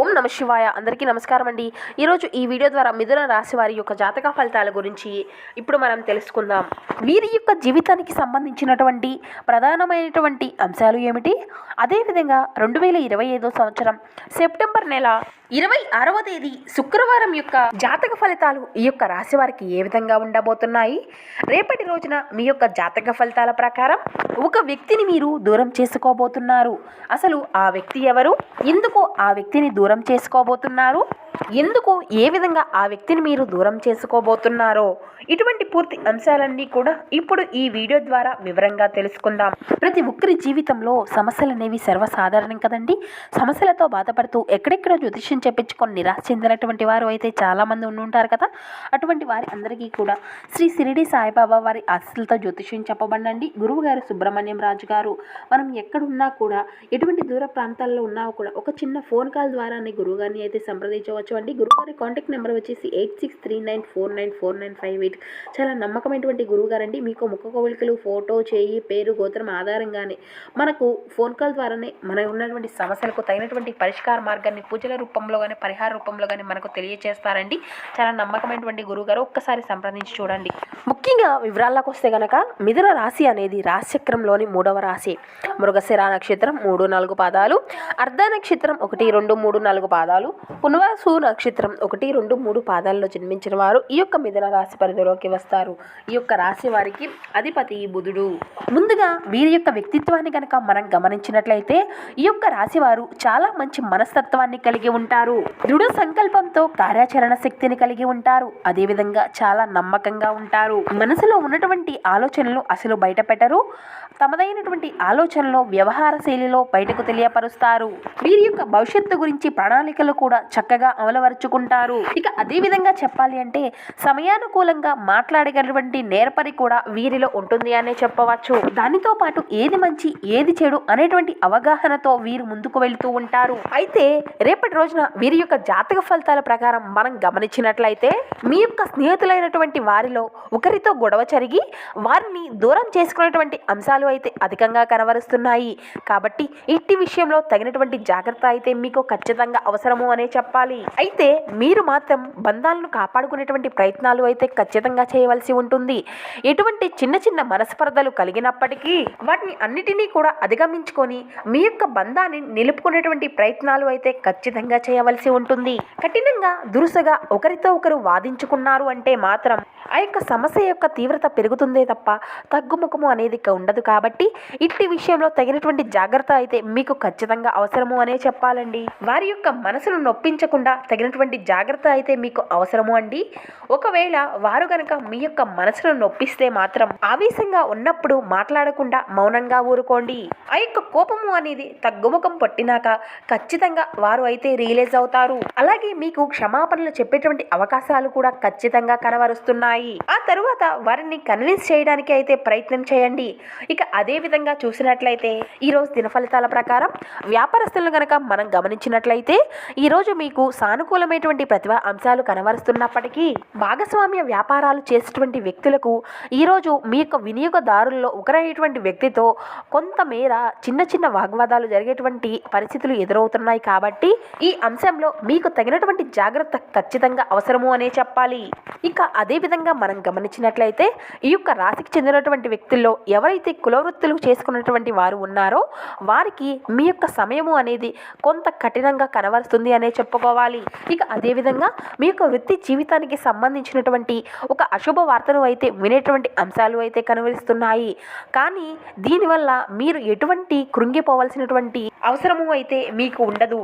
ఓం నమ శివాయ. అందరికీ నమస్కారం అండి. ఈరోజు ఈ వీడియో ద్వారా మిథున రాశి వారి యొక్క జాతక ఫలితాల గురించి ఇప్పుడు మనం తెలుసుకుందాం. వీరి యొక్క జీవితానికి సంబంధించినటువంటి ప్రధానమైనటువంటి అంశాలు ఏమిటి? అదేవిధంగా రెండు వేల ఇరవై ఐదో సంవత్సరం సెప్టెంబర్ నెల ఇరవై ఆరవ తేదీ శుక్రవారం యొక్క జాతక ఫలితాలు ఈ యొక్క రాశి వారికి ఏ విధంగా ఉండబోతున్నాయి? రేపటి రోజున మీ యొక్క జాతక ఫలితాల ప్రకారం ఒక వ్యక్తిని మీరు దూరం చేసుకోబోతున్నారు. అసలు ఆ వ్యక్తి ఎవరు? ఎందుకు ఆ వ్యక్తిని దూరం చేసుకోబోతున్నారు? ఎందుకు ఏ విధంగా ఆ వ్యక్తిని మీరు దూరం చేసుకోబోతున్నారో? ఇటువంటి పూర్తి అంశాలన్నీ కూడా ఇప్పుడు ఈ వీడియో ద్వారా వివరంగా తెలుసుకుందాం. ప్రతి ఒక్కరి జీవితంలో సమస్యలు అనేవి సర్వసాధారణం కదండి. సమస్యలతో బాధపడుతూ ఎక్కడెక్కడో జ్యోతిష్యం చెప్పించుకొని నిరాశ చెందినటువంటి వారు అయితే చాలామంది ఉండి ఉంటారు కదా. అటువంటి వారి అందరికీ కూడా శ్రీ సిరిడి సాయిబాబా వారి ఆస్తులతో జ్యోతిష్యం చెప్పబడండి గురువు గారు సుబ్రహ్మణ్యం రాజు గారు మనం ఎక్కడున్నా కూడా ఎటువంటి దూర ప్రాంతాల్లో ఉన్నా కూడా ఒక చిన్న ఫోన్ కాల్ ద్వారా గురువు గారిని అయితే సంప్రదించవచ్చు అండి. గురువు గారి కాంటాక్ట్ నెంబర్ వచ్చేసి eight six three nine four nine four nine five eight. చాలా నమ్మకమైనటువంటి గురువు గారండి మీకు ముఖ కోవిలికలు ఫోటో చేయి పేరు గోత్రం ఆధారంగానే మనకు ఫోన్ కాల్ ద్వారానే మన ఉన్నటువంటి సమస్యలకు తగినటువంటి పరిష్కార మార్గాన్ని పూజల రూపంలో కానీ పరిహార రూపంలో కానీ మనకు తెలియజేస్తారండి చాలా నమ్మకమైనటువంటి గురువు గారు ఒక్కసారి సంప్రదించి చూడండి. ముఖ్యంగా వివరాల్లోకి వస్తే గనక మిథున రాశి అనేది రాశిచక్రంలోని మూడవ రాశి. మృగశిర నక్షత్రం మూడు నాలుగు పాదాలు. అర్ధ నక్షత్రం ఒకటి రెండు మూడు నాలుగు పాదాలు. పునవాసు నక్షత్రం ఒకటి రెండు మూడు పాదాల్లో జన్మించిన వారు ఈ యొక్క మిథున రాశి పరిధిలోకి వస్తారు. ఈ యొక్క రాశి వారికి అధిపతి బుధుడు. ముందుగా వీరి యొక్క వ్యక్తిత్వాన్ని కనుక మనం గమనించినట్లయితే ఈ యొక్క రాశి వారు చాలా మంచి మనస్తత్వాన్ని కలిగి ఉంటారు. దృఢ సంకల్పంతో కార్యాచరణ శక్తిని కలిగి ఉంటారు. అదేవిధంగా చాలా నమ్మకంగా ఉంటారు. మనసులో ఉన్నటువంటి ఆలోచనలు అసలు బయట పెట్టరు తమదైనటువంటి ఆలోచనలో వ్యవహార శైలిలో బయటకు తెలియపరుస్తారు. వీరి యొక్క భవిష్యత్తు గురించి ప్రణాళికలు కూడా చక్కగా అమలుపరుచుకుంటారు. ఇక అదే విధంగా చెప్పాలి అంటే సమయానుకూలంగా మాట్లాడగలటువంటి నేర్పరి కూడా వీరిలో ఉంటుంది అనే చెప్పవచ్చు. దానితో పాటు ఏది మంచి ఏది చెడు అనేటువంటి అవగాహనతో వీరు ముందుకు వెళ్తూ ఉంటారు. అయితే రేపటి రోజున వీరి యొక్క జాతక ఫలితాల ప్రకారం మనం గమనించినట్లయితే మీ యొక్క స్నేహితులైనటువంటి వారిలో ఒకరితో గొడవ జరిగి వారిని దూరం చేసుకునేటువంటి అంశాలు అయితే అధికంగా కనబరుస్తున్నాయి. కాబట్టి ఇట్టి విషయంలో తగినటువంటి జాగ్రత్త అయితే మీకు ఖచ్చితంగా అవసరము అనే చెప్పాలి. అయితే మీరు మాత్రం బంధాలను కాపాడుకునేటువంటి ప్రయత్నాలు అయితే ఖచ్చితంగా చేయవలసి ఉంటుంది. ఎటువంటి చిన్న చిన్న మనస్పర్ధలు కలిగినప్పటికీ వాటిని అన్నిటినీ కూడా అధిగమించుకొని మీ యొక్క బంధాన్ని నిలుపుకునేటువంటి ప్రయత్నాలు అయితే ఖచ్చితంగా చేయవలసి ఉంటుంది. కఠినంగా దురుసగా ఒకరితో ఒకరు వాదించుకున్నారు అంటే మాత్రం ఆ యొక్క సమస్య యొక్క తీవ్రత పెరుగుతుందే తప్ప తగ్గుముఖము అనేది ఉండదు కాబట్టి ఇట్టి విషయంలో తగినటువంటి జాగ్రత్త అయితే మీకు ఖచ్చితంగా అవసరము అనే చెప్పాలండి. వారి యొక్క మనసును నొప్పించకుండా తగినటువంటి జాగ్రత్త అయితే మీకు అవసరము అండి. ఒకవేళ వారు గనక మీ యొక్క మనసును నొప్పిస్తే మాత్రం ఆవేశంగా ఉన్నప్పుడు మాట్లాడకుండా మౌనంగా ఊరుకోండి. ఆ యొక్క కోపము అనేది తగ్గుముఖం పట్టినాక ఖచ్చితంగా వారు అయితే రియలైజ్ అవుతారు. అలాగే మీకు క్షమాపణలు చెప్పేటువంటి అవకాశాలు కూడా ఖచ్చితంగా కనబరుస్తున్నాయి. ఆ తరువాత వారిని కన్విన్స్ చేయడానికి అయితే ప్రయత్నం చేయండి. ఇక అదే విధంగా చూసినట్లయితే ఈ రోజు దిన ఫలితాల ప్రకారం వ్యాపారస్తులను గనక మనం గమనించినట్లయితే ఈ ఈరోజు మీకు సానుకూలమైనటువంటి ప్రతిభ అంశాలు కనబరుస్తున్నప్పటికీ భాగస్వామ్య వ్యాపారాలు చేసేటువంటి వ్యక్తులకు ఈరోజు మీ యొక్క వినియోగదారుల్లో ఒకరైనటువంటి వ్యక్తితో కొంతమేర చిన్న చిన్న వాగ్వాదాలు జరిగేటువంటి పరిస్థితులు ఎదురవుతున్నాయి కాబట్టి ఈ అంశంలో మీకు తగినటువంటి జాగ్రత్త ఖచ్చితంగా అవసరము అనే చెప్పాలి. ఇక అదే విధంగా మనం గమనించినట్లయితే ఈ యొక్క రాశికి చెందినటువంటి వ్యక్తుల్లో ఎవరైతే కులవృత్తులు చేసుకున్నటువంటి వారు ఉన్నారో వారికి మీ యొక్క సమయము అనేది కొంత కఠినంగా కనబరుస్తుంది అనే చెప్పుకోవాలి. ఇక అదేవిధంగా మీ యొక్క వృత్తి జీవితానికి సంబంధించినటువంటి ఒక అశుభ వార్తను అయితే వినేటువంటి అంశాలు అయితే కనబరుస్తున్నాయి. కానీ దీనివల్ల మీరు ఎటువంటి కృంగిపోవలసినటువంటి అవసరము అయితే మీకు ఉండదు.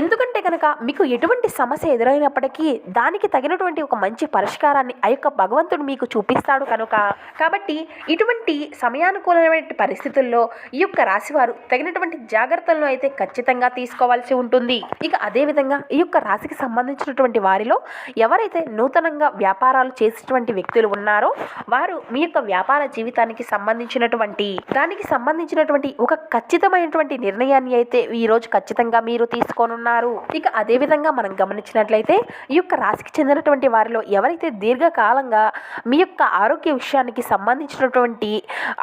ఎందుకంటే కనుక మీకు ఎటువంటి సమస్య ఎదురైనప్పటికీ దానికి తగినటువంటి ఒక మంచి పరిష్కారాన్ని ఆ యొక్క భగవంతుడు మీకు చూపిస్తాడు కనుక. కాబట్టి ఇటువంటి సమయానుకూలమైన పరిస్థితుల్లో ఈ యొక్క రాశివారు తగినటువంటి జాగ్రత్తలను అయితే ఖచ్చితంగా తీసుకోవాల్సి ఉంటుంది. ఇక అదేవిధంగా ఈ యొక్క రాశికి సంబంధించినటువంటి వారిలో ఎవరైతే నూతనంగా వ్యాపారాలు చేసేటువంటి వ్యక్తులు ఉన్నారో వారు మీ యొక్క వ్యాపార జీవితానికి సంబంధించినటువంటి దానికి సంబంధించినటువంటి ఒక ఖచ్చితమైనటువంటి నిర్ణయాన్ని అయితే ఈ రోజు ఖచ్చితంగా మీరు తీసుకోనున్నారు. ఇక అదే విధంగా మనం గమనించినట్లయితే ఈ యొక్క రాశికి చెందినటువంటి వారిలో ఎవరైతే దీర్ఘకాలంగా మీ యొక్క ఆరోగ్య విషయానికి సంబంధించినటువంటి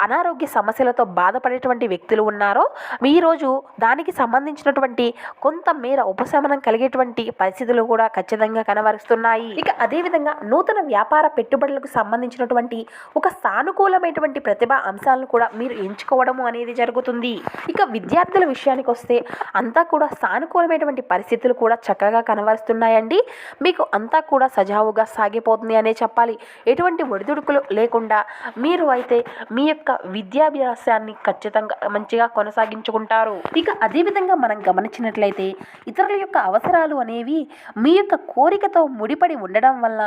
అనారోగ్య సమస్యలతో బాధపడేటువంటి వ్యక్తులు ఉన్నారో మీ రోజు దానికి సంబంధించినటువంటి కొంత మేర ఉపశమనం కలిగేటువంటి పరిస్థితులు కూడా ఖచ్చితంగా కనబరుస్తున్నాయి. ఇక అదేవిధంగా నూతన వ్యాపార పెట్టుబడులకు సంబంధించినటువంటి ఒక సానుకూలమైనటువంటి ప్రతిభ అంశాలను కూడా మీరు ఎంచుకోవడము అనేది జరుగుతుంది. ఇక విద్యార్థుల విషయానికి వస్తే అంతా కూడా సానుకూలమైనటువంటి పరిస్థితులు కూడా చక్కగా కనబరుస్తున్నాయండి. మీకు అంతా కూడా సజావుగా సాగిపోతుంది అనే చెప్పాలి. ఎటువంటి ఒడిదుడుకులు లేకుండా మీరు అయితే మీ యొక్క విద్యాభ్యాసాన్ని ఖచ్చితంగా మంచిగా కొనసాగించుకుంటారు. ఇక అదేవిధంగా మనం గమనించినట్లయితే ఇతరుల యొక్క అవసరాలు అనేవి మీ యొక్క కోరికతో ముడిపడి ఉండడం వల్ల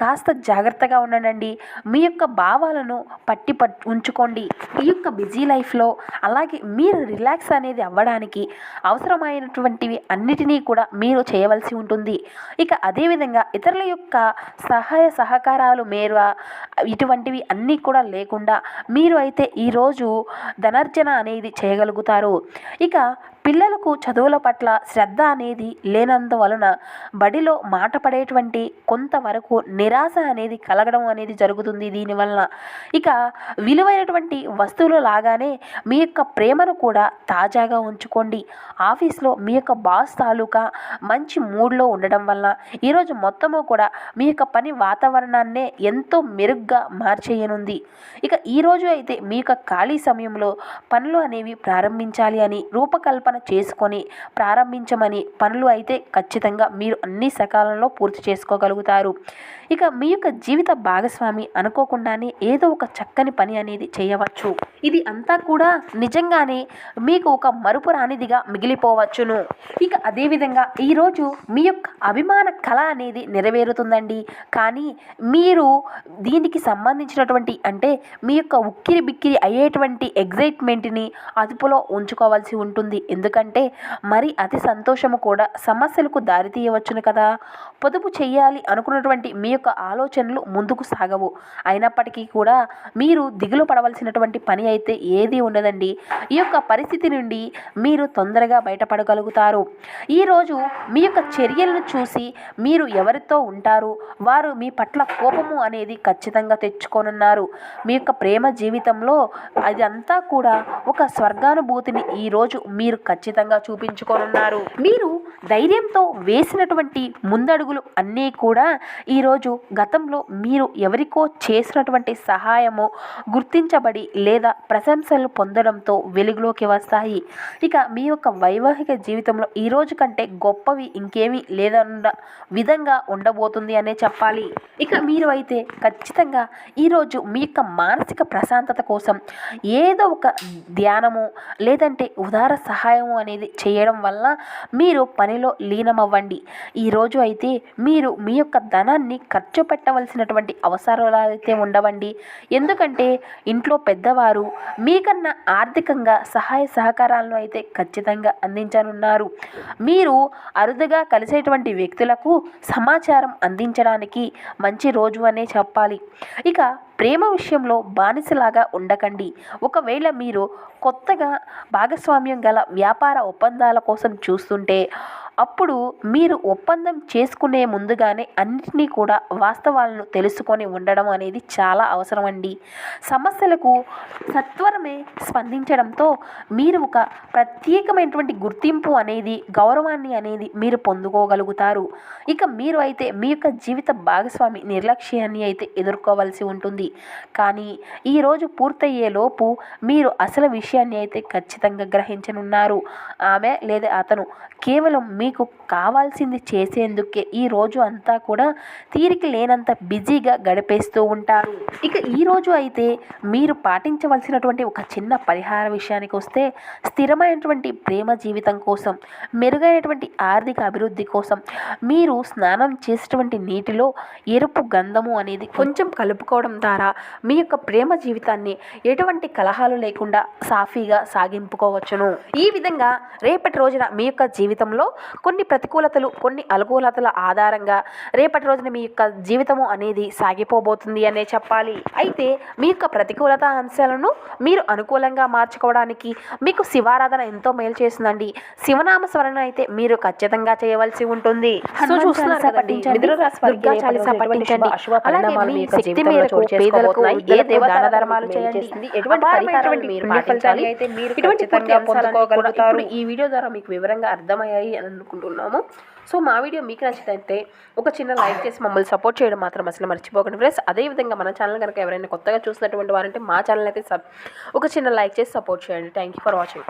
కాస్త జాగ్రత్తగా ఉండండి. మీ యొక్క భావాలను పట్టి ఉంచుకోండి. ఈ యొక్క బిజీ లైఫ్లో అలాగే మీరు రిలాక్స్ అనేది అవ్వడానికి అవసరమైనటువంటివి అన్నిటినీ కూడా మీరు చేయవలసి ఉంటుంది. ఇక అదేవిధంగా ఇతరుల యొక్క సహాయ సహకారాలు మేర ఇటువంటివి అన్నీ కూడా లేకుండా మీరు అయితే ఈరోజు ధనార్జన అనేది చేయగలుగుతారు. ఇక పిల్లలకు చదువుల పట్ల శ్రద్ధ అనేది లేనందువలన బడిలో మాట పడేటువంటి కొంతవరకు నిరాశ అనేది కలగడం అనేది జరుగుతుంది దీనివలన. ఇక విలువైనటువంటి వస్తువులు లాగానే మీ యొక్క ప్రేమను కూడా తాజాగా ఉంచుకోండి. ఆఫీస్లో మీ యొక్క బాస్ తాలూకా మంచి మూడ్లో ఉండడం వల్ల ఈరోజు మొత్తము కూడా మీ యొక్క పని వాతావరణాన్నే ఎంతో మెరుగ్గా మార్చేయనుంది. ఇక ఈరోజు అయితే మీ యొక్క ఖాళీ సమయంలో పనులు అనేవి ప్రారంభించాలి అని రూపకల్పన చేసుకొని ప్రారంభించమని పనులు అయితే ఖచ్చితంగా మీరు అన్ని సకాలంలో పూర్తి చేసుకోగలుగుతారు. ఇక మీ యొక్క జీవిత భాగస్వామి అనుకోకుండానే ఏదో ఒక చక్కని పని అనేది చేయవచ్చు. ఇది అంతా కూడా నిజంగానే మీకు ఒక మరుపు రానిదిగా మిగిలిపోవచ్చును. ఇక అదేవిధంగా ఈరోజు మీ యొక్క అభిమాన కళ అనేది నెరవేరుతుందండి. కానీ మీరు దీనికి సంబంధించినటువంటి అంటే మీ యొక్క ఉక్కిరి బిక్కిరి అయ్యేటువంటి ఎగ్జైట్మెంట్ని అదుపులో ఉంచుకోవాల్సి ఉంటుంది. ఎందుకంటే మరి అతి సంతోషము కూడా సమస్యలకు దారితీయవచ్చును కదా. పొదుపు చేయాలి అనుకున్నటువంటి మీ యొక్క ఆలోచనలు ముందుకు సాగవు. అయినప్పటికీ కూడా మీరు దిగులు పడవలసినటువంటి పని అయితే ఏది ఉండదండి. ఈ యొక్క పరిస్థితి నుండి మీరు తొందరగా బయటపడగలుగుతారు. ఈరోజు మీ యొక్క చర్యలను చూసి మీరు ఎవరితో ఉంటారు? వారు మీ పట్ల కోపము అనేది ఖచ్చితంగా తెచ్చుకోనున్నారు. మీ యొక్క ప్రేమ జీవితంలో అది అంతా కూడా ఒక స్వర్గానుభూతిని ఈరోజు మీరు ఖచ్చితంగా చూపించుకోనున్నారు. మీరు ధైర్యంతో వేసినటువంటి ముందడుగులు అన్నీ కూడా ఈరోజు గతంలో మీరు ఎవరికో చేసినటువంటి సహాయము గుర్తించబడి లేదా ప్రశంసలు పొందడంతో వెలుగులోకి వస్తాయి. ఇక మీ యొక్క వైవాహిక జీవితంలో ఈరోజు కంటే గొప్పవి ఇంకేమీ లేదన్న విధంగా ఉండబోతుంది అనే చెప్పాలి. ఇక మీరు అయితే ఖచ్చితంగా ఈరోజు మీ యొక్క మానసిక ప్రశాంతత కోసం ఏదో ఒక ధ్యానము లేదంటే ఉదార సహాయం సహాయము అనేది చేయడం వల్ల మీరు పనిలో లీనమవ్వండి. ఈరోజు అయితే మీరు మీ యొక్క ధనాన్ని ఖర్చు పెట్టవలసినటువంటి అవసరాలు అయితే ఉండవండి. ఎందుకంటే ఇంట్లో పెద్దవారు మీకన్నా ఆర్థికంగా సహాయ సహకారాలను అయితే ఖచ్చితంగా అందించనున్నారు. మీరు అరుదుగా కలిసేటువంటి వ్యక్తులకు సమాచారం అందించడానికి మంచి రోజు అనే చెప్పాలి. ఇక ప్రేమ విషయంలో బానిసలాగా ఉండకండి. ఒకవేళ మీరు కొత్తగా భాగస్వామ్యం గల వ్యాపార ఒప్పందాల కోసం చూస్తుంటే అప్పుడు మీరు ఒప్పందం చేసుకునే ముందుగానే అన్నిటినీ కూడా వాస్తవాలను తెలుసుకొని ఉండడం అనేది చాలా అవసరం అండి సమస్యలకు సత్వరమే స్పందించడంతో మీరు ఒక ప్రత్యేకమైనటువంటి గుర్తింపు అనేది గౌరవాన్ని అనేది మీరు పొందుకోగలుగుతారు. ఇక మీరు అయితే మీ యొక్క జీవిత భాగస్వామి నిర్లక్ష్యాన్ని అయితే ఎదుర్కోవాల్సి ఉంటుంది. కానీ ఈరోజు పూర్తయ్యే లోపు మీరు అసలు విషయాన్ని అయితే ఖచ్చితంగా గ్రహించనున్నారు. ఆమె లేదా అతను కేవలం మీకు కావాల్సింది చేసేందుకే ఈ రోజు అంతా కూడా తీరిక లేనంత బిజీగా గడిపేస్తూ ఉంటారు. ఇక ఈ రోజు అయితే మీరు పాటించవలసినటువంటి ఒక చిన్న పరిహార విషయానికి వస్తే స్థిరమైనటువంటి ప్రేమ జీవితం కోసం మెరుగైనటువంటి ఆర్థిక అభివృద్ధి కోసం మీరు స్నానం చేసేటువంటి నీటిలో ఎరుపు గంధము అనేది కొంచెం కలుపుకోవడం ద్వారా మీ యొక్క ప్రేమ జీవితాన్ని ఎటువంటి కలహాలు లేకుండా సాఫీగా సాగింపుకోవచ్చును. ఈ విధంగా రేపటి రోజున మీ యొక్క జీవితంలో కొన్ని ప్రతికూలతలు కొన్ని అనుకూలతల ఆధారంగా రేపటి రోజున మీ యొక్క జీవితము అనేది సాగిపోబోతుంది అనే చెప్పాలి అయితే మీ యొక్క ప్రతికూలత అంశాలను మీరు అనుకూలంగా మార్చుకోవడానికి మీకు శివారాధన ఎంతో మేలు చేస్తుందండి శివనామ స్మరణ అయితే మీరు ఖచ్చితంగా చేయవలసి ఉంటుంది శక్తి మేరకు పేదలకు. ఏ దాన ధర్మాలు చేయండి. ఎటువంటి మీరు పాటించాలి. అయితే ఇటువంటి పూర్తి పొందుకోగలుగుతారు. ఈ వీడియో ద్వారా మీకు వివరంగా అర్థమయ్యాయి అని అనుకుంటున్నాము. సో మా వీడియో మీకు నచ్చితే ఒక చిన్న లైక్ చేసి మమ్మల్ని సపోర్ట్ చేయడం మాత్రం అసలు మర్చిపోకండి ఫ్రెండ్స్. అదేవిధంగా మన ఛానల్ కనుక ఎవరైనా కొత్తగా చూసినటువంటి వారంటే మా ఛానల్ అయితే సబ్ ఒక చిన్న లైక్ చేసి సపోర్ట్ చేయండి. Thank you for watching